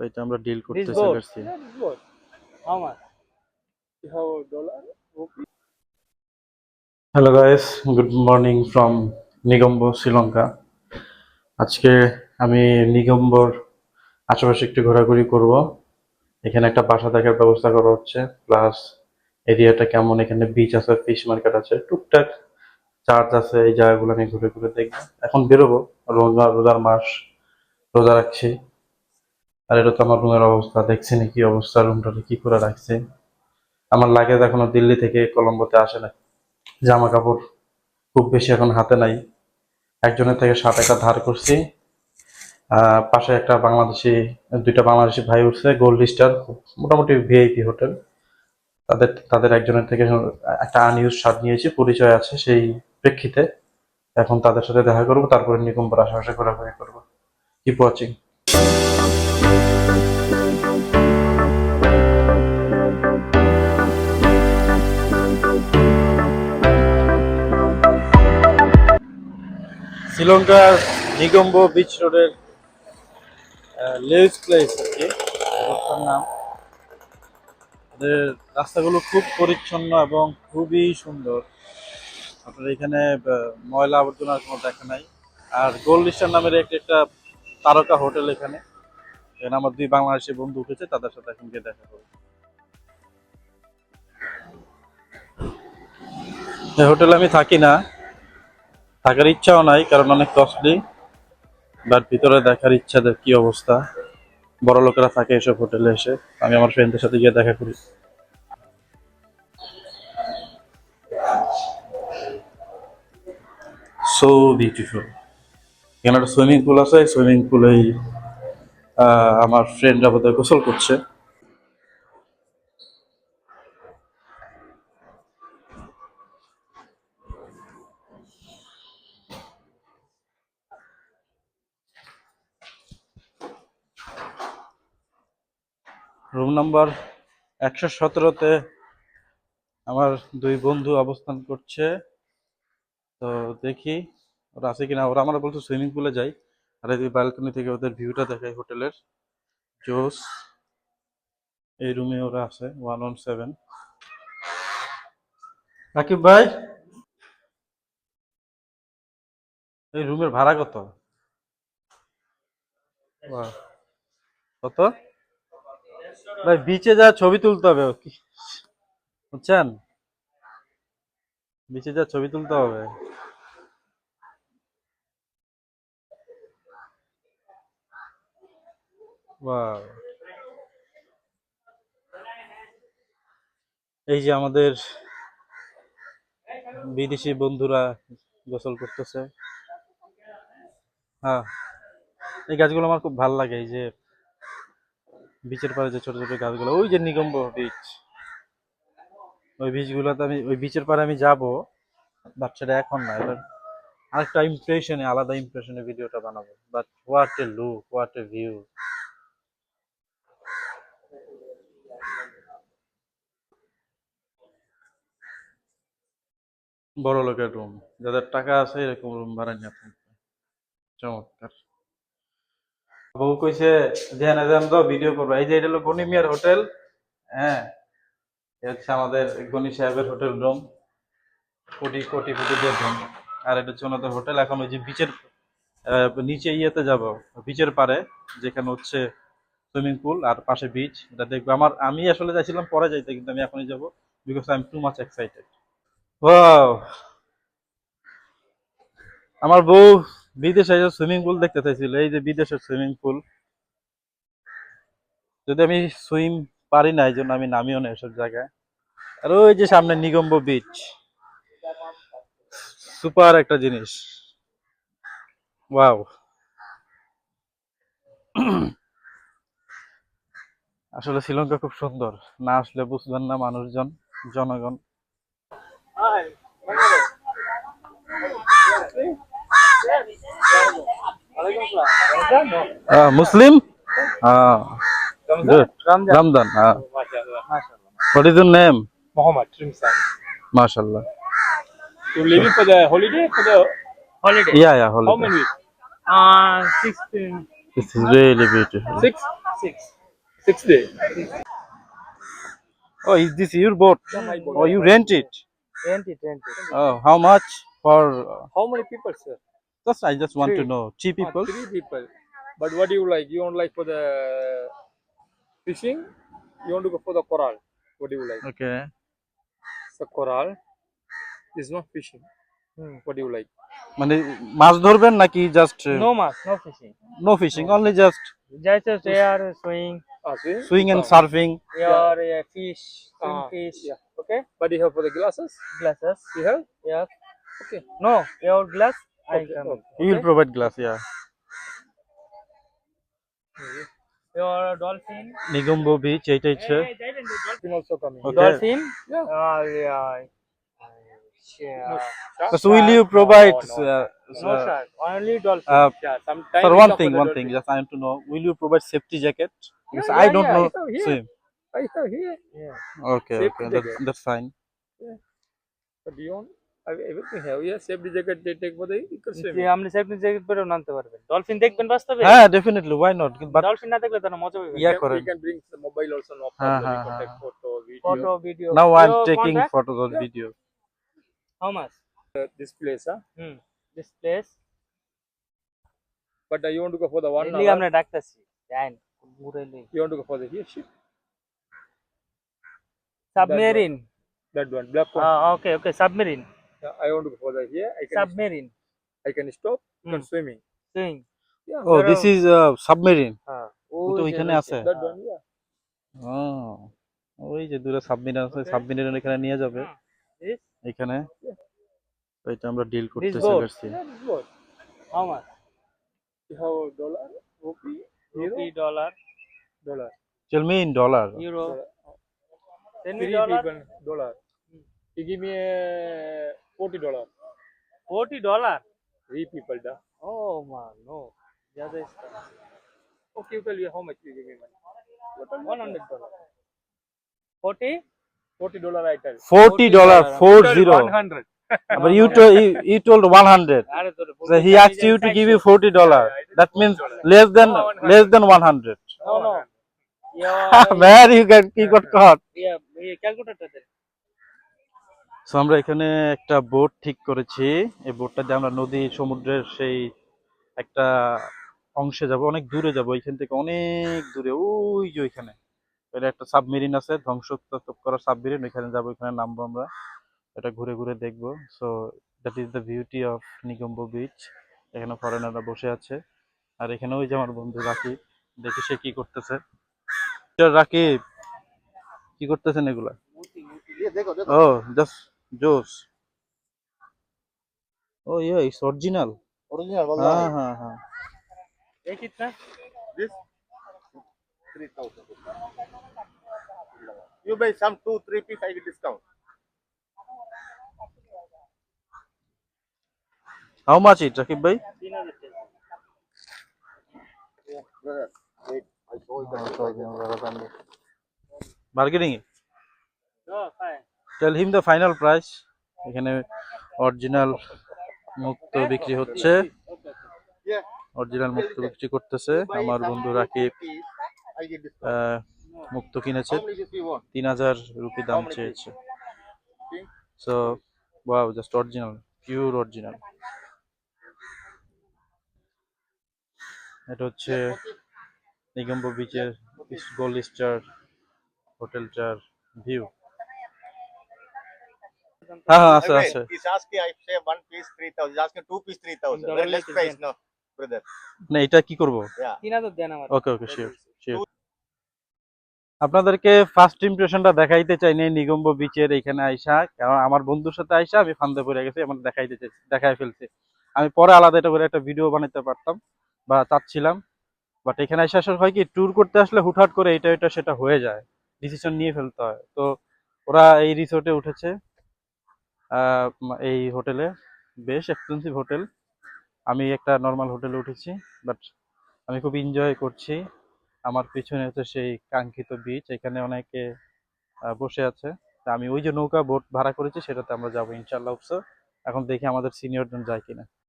তো এটা আমরা ডিল করতে? Rupee? Hello guys good morning from Negombo Sri Lanka আজকে আমি নিগম্বর আশেপাশে একটু ঘোরাঘুরি করব। এখানে একটা বাসা দেখার ব্যবস্থা করা হচ্ছে। প্লাস এরিয়াটা কেমন? এখানে বিচ আছে ফিশ মার্কেট আছে টুকটাক চার্চ আছে। এই জায়গাগুলো আমি ঘুরে ঘুরে দেখব। এখন বেরোবো। রোজা রোজার মাস। রোজা রাখছি। আর এটা তো আমার রুমের অবস্থা, দেখছি না কি অবস্থা রুমটাতে কি করে রাখছে। আমার লাগেজ এখনও দিল্লি থেকে কলম্বোতে আসে না। জামা কাপড় খুব বেশি এখন হাতে নাই। একজনের থেকে ষাট একটা ধার করছি। পাশে একটা বাংলাদেশি, দুইটা বাংলাদেশি ভাই উঠছে গোল্ড স্টার মোটামুটি ভিআইপি হোটেল। তাদের তাদের একজনের থেকে একটা আনইউজ শার্ট নিয়েছি, পরিচয় আছে সেই প্রেক্ষিতে। এখন তাদের সাথে দেখা করব, তারপরে নিকম্বর আশেপাশে ঘোরাঘুরি করব। কিপ ওয়াচিং শ্রীলঙ্কার নিগম্ব বিচ রোডের লেজ প্লেস আর কি নাম। রাস্তাগুলো খুব পরিচ্ছন্ন এবং খুবই সুন্দর। আপনার এখানে ময়লা আবর্জনার কোনো দেখা নাই। আর গোল্ড স্টার নামের একটি একটা তারকা হোটেল এখানে। এখানে আমার দুই বাংলাদেশি বন্ধু উঠেছে, তাদের সাথে এখন গিয়ে দেখা করব। হোটেলে আমি থাকি না। থাকার ইচ্ছাও নাই, কারণ অনেক কস্টলি বাট ভিতরে দেখার ইচ্ছা কি অবস্থা। বড় লোকেরা থাকে এসব হোটেলে এসে, আমি আমার ফ্রেন্ডদের সাথে গিয়ে দেখা করি। সো বিউটিফুল এখানে একটা সুইমিং পুল আছে সুইমিং পুলেই আমার ফ্রেন্ডরা বোধহয় গোসল করছে। রুম নাম্বার একশো সতেরোতে আমার দুই বন্ধু অবস্থান করছে। তো দেখি ওরা আছে কিনা। ওরা আমরা বলতো সুইমিং পুলে যাই। আর এই ব্যালকনি থেকে ওদের ভিউটা দেখাই হোটেলের। জোস, এই রুমে ওরা আছে ওয়ান ওয়ান সেভেন রাকিব ভাই, এই রুমের ভাড়া কত। কত? ভাই বিচে যা ছবি তুলতে হবে বুঝছেন? বিচে যা ছবি তুলতে হবে. এই যে আমাদের বিদেশি বন্ধুরা গোসল করতেছে। হ্যাঁ এই গাছগুলো আমার খুব ভালো লাগে, এই যে বিচের পাড়ে যে ছোট ছোট গাছগুলো, ওই যে নিগম্ব বিচ ওই বিচগুলোতে আমি, ওই বিচের পাড়ে আমি যাব বাট সেটা এখন না এবার আরেকটা ইমপ্রেশনে আলাদা ইমপ্রেশনে ভিডিওটা বানাবো। But what a look what a view বড় লোকের রুম যাদের টাকা আছে এরকম রুম ভাড়া নিয়ে থাকবে চমৎকার। বউ কইছে ধ্যান ধ্যান দাও ভিডিও করব। এই যে এটা হলো গনি মিয়ার হোটেল হ্যাঁ? হচ্ছে আমাদের গনি সাহেবের hotel room. Crore crore crore room. আর এটা হচ্ছে হোটেল। এখন ওই যে বিচের নিচে ইয়েতে যাব বিচের পারে যেখানে হচ্ছে সুইমিং পুল আর পাশে বিচ এটা দেখব আমার, আমি আসলে চাইছিলাম পরে যাইতে, কিন্তু আমি এখনই যাব because I am too much excited আমার বউ বিদেশে সুইমিং পুল দেখতে চাইছিল, এই যে বিদেশের সুইমিং পুল। যদি আমি সুইম পারি না এই জন্য আমি নামিও না এসব জায়গায়। আর ওই যে সামনে নিগম্ব বিচ সুপার একটা জিনিস। ওয়াও। আসলে শ্রীলঙ্কা খুব সুন্দর। না আসলে বুঝবেন না মানুষজন, জনগণ। Muslim Ramzan? Ramzan. Ramzan Mashallah. Mashallah. What is your name Muhammad Trimsan. মাশাআল্লাহ You leaving for the holiday? For the holiday? Yeah yeah How holiday many weeks? Uh, 16. This is really beautiful Six? Six. Six day. Oh, is this your boat? Yeah, my boat. Oh, you rent it? Rent it, rent it. Oh, how much for? uh, How many people, sir? Just I just want to Three. know. Three Ah, people. three people. But what do you like? You want like for the fishing? You want to go for the coral? What do you like? Okay. The coral. This is not fishing. What do you like? মানে মাছ ধরবেন নাকি just No mass, no fishing. No fishing only just Just a there swimming, Ah, see? Swimming and Ah, surfing your uh, fish, swim Ah, fish, yeah. Okay. But you have for the glasses? glasses. You have? Yes. Okay. No, your glass. I Okay. come. okay. You will provide glass yeah your dolphin. Nigumbo Beach, it is. Hey, dolphin also coming. Okay. Dolphin? Yeah. Uh, yeah. Yeah. Because will you provide? No, no. Uh, no sir. Only dolphin. Uh, yeah, sometimes For one thing, one thing. Just I want to know. Will you provide safety jacket? Because yeah, yeah, I don't yeah, know I swim. I saw here. Yeah. Okay, safety okay. That, that's fine. Yeah. So do you want? I everything have. Yeah, safety jacket they take for the you can swim. যে আপনি safety jacket পরেও নামতে পারবেন dolphin দেখবেন বাস্তবে হ্যাঁ definitely why not but dolphin না দেখলে তো না মজা হবে Yeah, We can- correct. We can bring the mobile also, no Ha, problem. ha, we can ha, take ha. photo, video. Photo video now I'm taking photos or Yeah. video how much Uh, this place, huh? Hmm this place But uh, you want to go for the one এলি hour? আমরা ডাকতাছি জানেন ঘুরে লই You want to go for the here ship? Submarine That one, black one. Okay okay submarine Yeah, I want to go for the here. I can submarine I can stop. You can Hmm. swimming. Yeah. oh this is uh, submarine হ্যাঁ তো ওইখানে আছে That one, yeah. Oh, ওই যে দূরে submarine আছে submarine এখানে নিয়ে যাবে This এখানে তো এটা আমরা ডিল করতে boat. চলেছি Yeah, this boat. how much? You have dollar, rupee, dollar, dollar. Tell me in dollar me Three dollar. people, dollar. You give me uh, forty dollar forty dollar three people डा oh man no ज़्यादा इसका okay you tell you how much you give me money one hundred dollar forty forty dollar I tell forty dollar four zero hundred but you told you, you told 100 so he asked you to give you 40 dollar that means less than less than 100 no no where you can you got caught yeah calculator so আমরা এখানে একটা boat ঠিক করেছি। এই বোটটা দিয়ে আমরা নদী সমুদ্রের সেই একটা অংশে যাব অনেক দূরে যাব। এখান থেকে অনেক দূরে ওই যে ওইখানে। এটা একটা সাবমেরিন আছে ধ্বংস করা সাবমেরিন ওইখানে যাব ওইখানে নামবো আমরা। এটা ঘুরে ঘুরে দেখব। So that is the beauty of Negombo beach এখানে ফরেনাররা বসে আছে। আর এখানে ওই যে আমার বন্ধু রাকিব দেখি সে কি করতেছে। রাকিব কি করতেছেন এগুলা? ও জাস্ট जोश ओ ये इस ओरिजिनल ओरिजिनल हाँ हाँ हाँ ये कितना this 3000 you buy some 2 3 piece I give discount how much it Rakib भाई 3000 मार्केटिंग है? है। Tell him the final price এখানে অরিজিনাল মুক্ত বিক্রি হচ্ছে। অরিজিনাল মুক্ত বিক্রি করতেছে। আমার বন্ধু রাকিব মুক্ত কিনেছে? তিন হাজার রুপি দাম চেয়েছে। So wow just original pure original এটা হচ্ছে নিগম্ব বিচের গোল্ড স্টার হোটেলটার ভিউ না এটা কি আপনাদেরকে ফার্স্ট ইমপ্রেশনটা দেখাইতে চাই নাই নিগম্ব বিচের এখানে আইসা। কারণ আমার বন্ধুর সাথে আইসা আমি ফান্দে পড়ে গেছি আমার দেখাইতে চাই দেখাই ফেলছি। আমি পরে আলাদা এটা করে একটা ভিডিও বানাতে পারতাম বা চাচ্ছিলাম। বাট এখানে আইসা আসলে হয় কি ট্যুর করতে আসলে হুটহাট করে এটা এটা সেটা হয়ে যায়। ডিসিশন নিয়ে ফেলতে হয়। তো ওরা এই রিসোর্টে উঠেছে। এই হোটেলে, বেশ এক্সপেন্সিভ হোটেল। আমি একটা নর্মাল হোটেলে উঠেছি বাট আমি খুব এনজয় করছি। আমার পিছনে হচ্ছে সেই কাঙ্ক্ষিত বিচ এখানে অনেকে বসে আছে। তা আমি ওই যে নৌকা বোট ভাড়া করেছি, সেটাতে আমরা যাব ইনশাল্লাহ এখন দেখি আমাদের সিনিয়র জন যায় কিনা।